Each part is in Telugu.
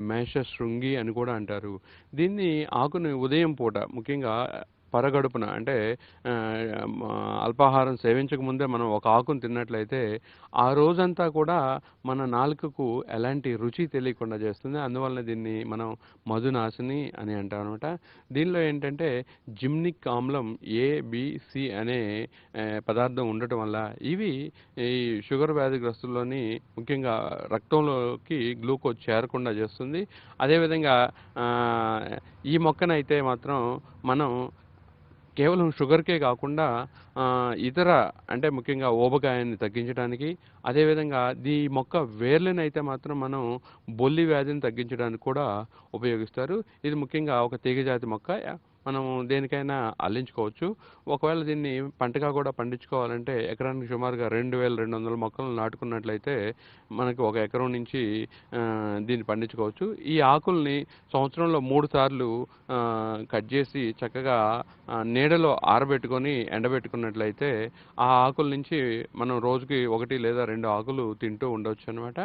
మేష శృంగి అని కూడా అంటారు. దీన్ని ఆకుని ఉదయం పూట ముఖ్యంగా పరగడుపున అంటే అల్పాహారం సేవించక ముందే మనం ఒక ఆకును తిన్నట్లయితే ఆ రోజంతా కూడా మన నాలుకకు ఎలాంటి రుచి తెలియకుండా చేస్తుంది. అందువలన దీన్ని మనం మధునాశిని అని అంటాం అనమాట దీనిలో ఏంటంటే జిమ్నిక్ ఆమ్లం ఏబిసి అనే పదార్థం ఉండటం వల్ల ఇవి ఈ షుగర్ వ్యాధిగ్రస్తుల్లోని ముఖ్యంగా రక్తంలోకి గ్లూకోజ్ చేరకుండా చేస్తుంది. అదేవిధంగా ఈ మొక్కనైతే మాత్రం మనం కేవలం షుగర్కే కాకుండా ఇతర అంటే ముఖ్యంగా ఊబకాయాన్ని తగ్గించడానికి అదేవిధంగా ఈ మొక్క వేర్లను అయితే మాత్రం మనం బొల్లి వ్యాధిని తగ్గించడానికి కూడా ఉపయోగిస్తారు. ఇది ముఖ్యంగా ఒక తీగజాతి మొక్క మనం దేనికైనా అల్లించుకోవచ్చు. ఒకవేళ దీన్ని పంటగా కూడా పండించుకోవాలంటే ఎకరానికి సుమారుగా రెండు వేల రెండు వందల మొక్కలు నాటుకున్నట్లయితే మనకి ఒక ఎకరం నుంచి దీన్ని పండించుకోవచ్చు. ఈ ఆకుల్ని సంవత్సరంలో మూడు సార్లు కట్ చేసి చక్కగా నీడలో ఆరబెట్టుకొని ఎండబెట్టుకున్నట్లయితే ఆ ఆకుల నుంచి మనం రోజుకి ఒకటి లేదా రెండు ఆకులు తింటూ ఉండవచ్చు అనమాట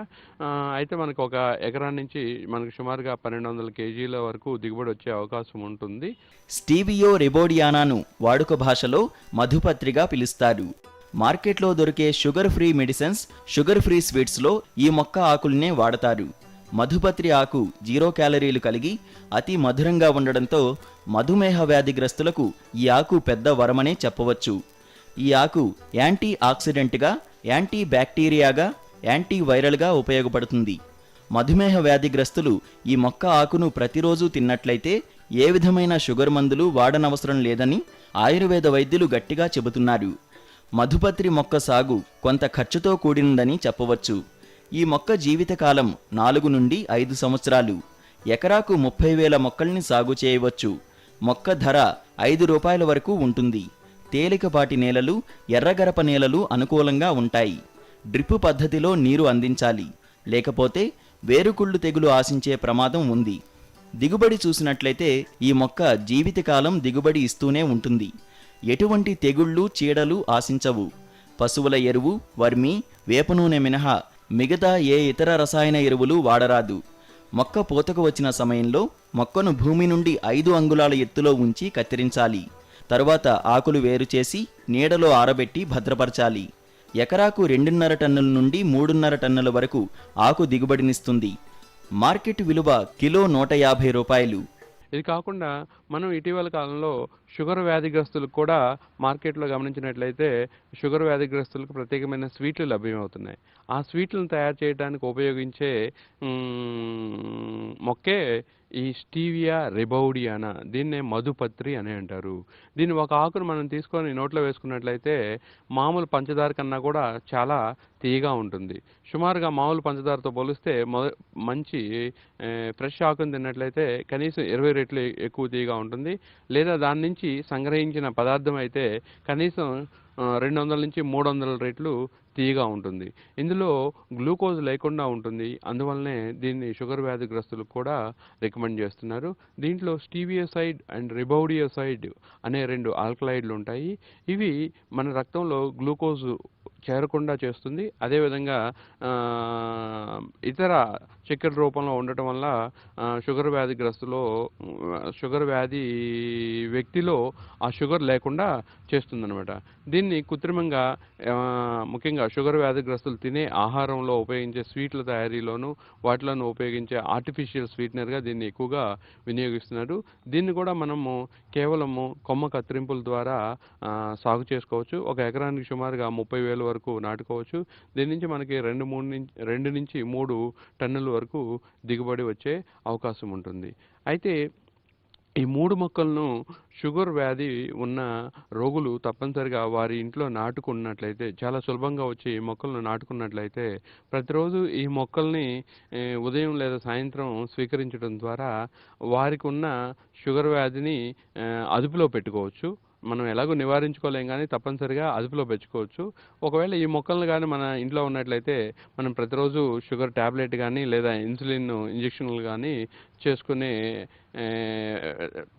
అయితే మనకు ఒక ఎకరా నుంచి మనకు సుమారుగా పన్నెండు వందల కేజీల వరకు దిగుబడి వచ్చే అవకాశం ఉంటుంది. స్టీవియో రెబోడియానాను వాడుక భాషలో మధుపత్రిగా పిలుస్తారు. మార్కెట్లో దొరికే sugar free medicines sugar free స్వీట్స్లో ఈ మొక్క ఆకుల్నే వాడతారు. మధుపత్రి ఆకు జీరో క్యాలరీలు కలిగి అతి మధురంగా ఉండడంతో మధుమేహ వ్యాధిగ్రస్తులకు ఈ ఆకు పెద్ద వరమనే చెప్పవచ్చు. ఈ ఆకు యాంటీ ఆక్సిడెంట్గా యాంటీ బ్యాక్టీరియాగా యాంటీ వైరల్గా ఉపయోగపడుతుంది. మధుమేహ వ్యాధిగ్రస్తులు ఈ మొక్క ఆకును ప్రతిరోజు తిన్నట్లయితే ఏ విధమైన షుగర్ మందులు వాడనవసరం లేదని ఆయుర్వేద వైద్యులు గట్టిగా చెబుతున్నారు. మధుపత్రి మొక్క సాగు కొంత ఖర్చుతో కూడినదని చెప్పవచ్చు. ఈ మొక్క జీవితకాలం నాలుగు నుండి ఐదు సంవత్సరాలు. ఎకరాకు ముప్పై వేల మొక్కల్ని సాగు చేయవచ్చు. మొక్క ధర ఐదు రూపాయల వరకు ఉంటుంది. తేలికపాటి నేలలు ఎర్రగరప నేలలు అనుకూలంగా ఉంటాయి. డ్రిప్ పద్ధతిలో నీరు అందించాలి. లేకపోతే వేరుకుళ్ళు తెగులు ఆశించే ప్రమాదం ఉంది. దిగుబడి చూసినట్లయితే ఈ మొక్క జీవితకాలం దిగుబడి ఇస్తూనే ఉంటుంది. ఎటువంటి తెగుళ్ళు చీడలు ఆశించవు. పశువుల ఎరువు వర్మి వేప నూనె మినహా మిగతా ఏ ఇతర రసాయన ఎరువులు వాడరాదు. మొక్క పూతకు వచ్చిన సమయంలో మొక్కను భూమి నుండి ఐదు అంగుళాల ఎత్తులో ఉంచి కత్తిరించాలి. తరువాత ఆకులు వేరు చేసి నీడలో ఆరబెట్టి భద్రపరచాలి. ఎకరాకు రెండున్నర టన్నుల నుండి మూడున్నర టన్నుల వరకు ఆకు దిగుబడినిస్తుంది. మార్కెట్ విలువ కిలో నూట యాభై రూపాయలు. ఇది కాకుండా మనం ఇటీవల కాలంలో షుగర్ వ్యాధిగ్రస్తులకు కూడా మార్కెట్లో గమనించినట్లయితే షుగర్ వ్యాధిగ్రస్తులకు ప్రత్యేకమైన స్వీట్లు లభ్యమవుతున్నాయి. ఆ స్వీట్లను తయారు చేయడానికి ఉపయోగించే మొక్కే ఈ స్టీవియా రెబౌడియానా? దీన్నే మధుపత్రి అని అంటారు. దీన్ని ఒక ఆకును మనం తీసుకొని నోట్లో వేసుకున్నట్లయితే మామూలు పంచదార కన్నా కూడా చాలా తీయగా ఉంటుంది. సుమారుగా మామూలు పంచదారతో పోలిస్తే మంచి ఫ్రెష్ ఆకును తిన్నట్లయితే కనీసం ఇరవై రెట్లు ఎక్కువ తీయగా ఉంటుంది. లేదా దాని నుంచి సంగ్రహించిన పదార్థం అయితే కనీసం రెండు వందల నుంచి మూడు వందల రేట్లు తీయగా ఉంటుంది. ఇందులో గ్లూకోజ్ లేకుండా ఉంటుంది. అందువల్లనే దీన్ని షుగర్ వ్యాధిగ్రస్తులకు కూడా రికమెండ్ చేస్తున్నారు. దీంట్లో స్టీవియోసైడ్ అండ్ రిబౌడియోసైడ్ అనే రెండు ఆల్కలైడ్లు ఉంటాయి ఇవి మన రక్తంలో గ్లూకోజ్ చేరకుండా చేస్తుంది. అదేవిధంగా ఇతర చక్కెర రూపంలో ఉండటం వల్ల షుగర్ వ్యాధిగ్రస్తులో గ్రస్తులో షుగర్ వ్యాధి వ్యక్తిలో ఆ షుగర్ లేకుండా చేస్తుందనమాట దీన్ని కృత్రిమంగా ముఖ్యంగా షుగర్ వ్యాధిగ్రస్తులు తినే ఆహారంలో ఉపయోగించే స్వీట్ల తయారీలోను వాటిలోనూ ఉపయోగించే ఆర్టిఫిషియల్ స్వీట్నర్గా దీన్ని ఎక్కువగా వినియోగిస్తున్నారు. దీన్ని కూడా మనము కేవలము కొమ్మ కత్తిరింపుల ద్వారా సాగు చేసుకోవచ్చు. ఒక ఎకరానికి సుమారుగా ముప్పై వేల వరకు వరకు నాటుకోవచ్చు. దీని నుంచి మనకి రెండు మూడు నుంచి రెండు నుంచి మూడు టన్నుల వరకు దిగుబడి వచ్చే అవకాశం ఉంటుంది. అయితే ఈ మూడు మొక్కలను షుగర్ వ్యాధి ఉన్న రోగులు తప్పనిసరిగా వారి ఇంట్లో నాటుకున్నట్లయితే చాలా సులభంగా వచ్చి ఈ మొక్కలను నాటుకున్నట్లయితే ప్రతిరోజు ఈ మొక్కల్ని ఉదయం లేదా సాయంత్రం స్వీకరించడం ద్వారా వారికి ఉన్న షుగర్ వ్యాధిని అదుపులో పెట్టుకోవచ్చు. మనం ఎలాగో నివారించుకోలేం కానీ తప్పనిసరిగా అదుపులో పెంచుకోవచ్చు. ఒకవేళ ఈ మొక్కలను కానీ మన ఇంట్లో ఉన్నట్లయితే మనం ప్రతిరోజు షుగర్ ట్యాబ్లెట్ కానీ లేదా ఇన్సులిన్ ఇంజెక్షన్లు కానీ చేసుకునే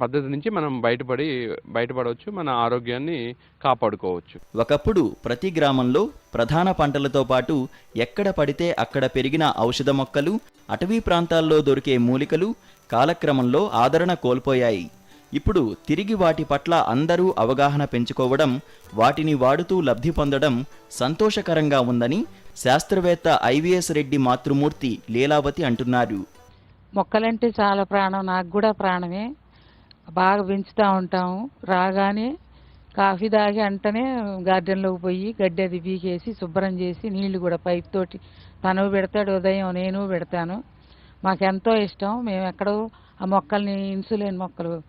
పద్ధతి నుంచి మనం బయటపడి బయటపడవచ్చు. మన ఆరోగ్యాన్ని కాపాడుకోవచ్చు. ఒకప్పుడు ప్రతి గ్రామంలో ప్రధాన పంటలతో పాటు ఎక్కడ పడితే అక్కడ పెరిగిన ఔషధ మొక్కలు అటవీ ప్రాంతాల్లో దొరికే మూలికలు కాలక్రమంలో ఆదరణ కోల్పోయాయి. ఇప్పుడు తిరిగి వాటి పట్ల అందరూ అవగాహన పెంచుకోవడం వాటిని వాడుతూ లబ్ధి పొందడం సంతోషకరంగా ఉందని శాస్త్రవేత్త ఐవిఎస్ రెడ్డి మాతృమూర్తి లీలావతి అంటున్నారు. మొక్కలంటే చాలా ప్రాణం నాకు కూడా ప్రాణమే. బాగా పెంచుతూ ఉంటాము రాగానే కాఫీ తాగి అంటనే గార్డెన్లోకి పోయి గడ్డి అది పీకేసి శుభ్రం చేసి నీళ్ళు కూడా పైప్ తోటి తను పెడతాడు ఉదయం నేను పెడతాను. మాకెంతో ఇష్టం. మేము ఎక్కడో ఆ మొక్కల్ని ఇన్సులిన్ మొక్కలు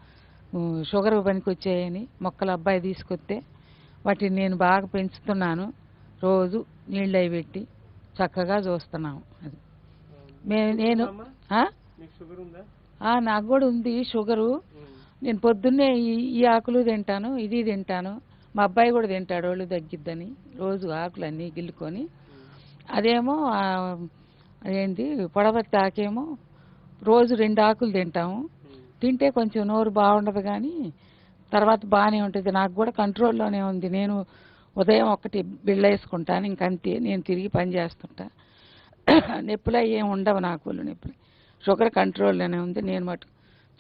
షుగర్ పనికి వచ్చాయని మొక్కలు అబ్బాయి తీసుకొస్తే వాటిని నేను బాగా పెంచుతున్నాను. రోజు నీళ్ళు అవి పెట్టి చక్కగా చూస్తున్నాము అది. నేను నాకు కూడా ఉంది షుగరు. నేను పొద్దున్నే ఈ ఆకులు తింటాను ఇది తింటాను. మా అబ్బాయి కూడా తింటాడు ఒళ్ళు తగ్గిద్దని. రోజు ఆకులు అన్నీ గిల్లుకొని అదేమో అదేంటి పొడవత్తి ఆకేమో రోజు రెండు ఆకులు తింటాము. తింటే కొంచెం నోరు బాగుండదు కానీ తర్వాత బాగానే ఉంటుంది. నాకు కూడా కంట్రోల్లోనే ఉంది. నేను ఉదయం ఒకటి బిళ్ళ వేసుకుంటాను ఇంకంతే నేను తిరిగి పని చేస్తుంటా. నొప్పులు ఏం ఉండవు నాకు ఒళ్ళు నొప్పులు. షుగర్ కంట్రోల్లోనే ఉంది. నేను మటు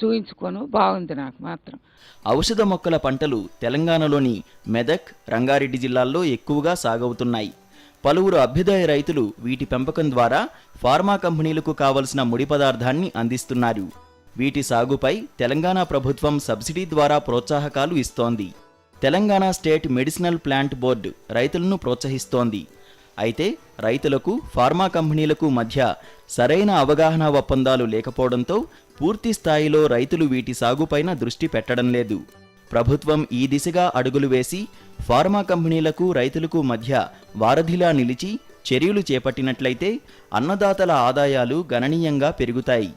చూయించుకోను. బాగుంది నాకు మాత్రం. ఔషధ మొక్కల పంటలు తెలంగాణలోని మెదక్ రంగారెడ్డి జిల్లాల్లో ఎక్కువగా సాగవుతున్నాయి. పలువురు అభ్యుదయ రైతులు వీటి పెంపకం ద్వారా ఫార్మా కంపెనీలకు కావలసిన ముడి పదార్థాన్ని అందిస్తున్నారు. వీటి సాగుపై తెలంగాణ ప్రభుత్వం సబ్సిడీ ద్వారా ప్రోత్సాహకాలు ఇస్తోంది. Telangana state medicinal plant board రైతులను ప్రోత్సహిస్తోంది. అయితే రైతులకు ఫార్మా కంపెనీలకు మధ్య సరైన అవగాహన ఒప్పందాలు లేకపోవడంతో పూర్తి స్థాయిలో రైతులు వీటి సాగుపైన దృష్టి పెట్టడం లేదు. ప్రభుత్వం ఈ దిశగా అడుగులు వేసి ఫార్మా కంపెనీలకు రైతులకు మధ్య వారధిలా నిలిచి చర్యలు చేపట్టినట్లయితే అన్నదాతల ఆదాయాలు గణనీయంగా పెరుగుతాయి.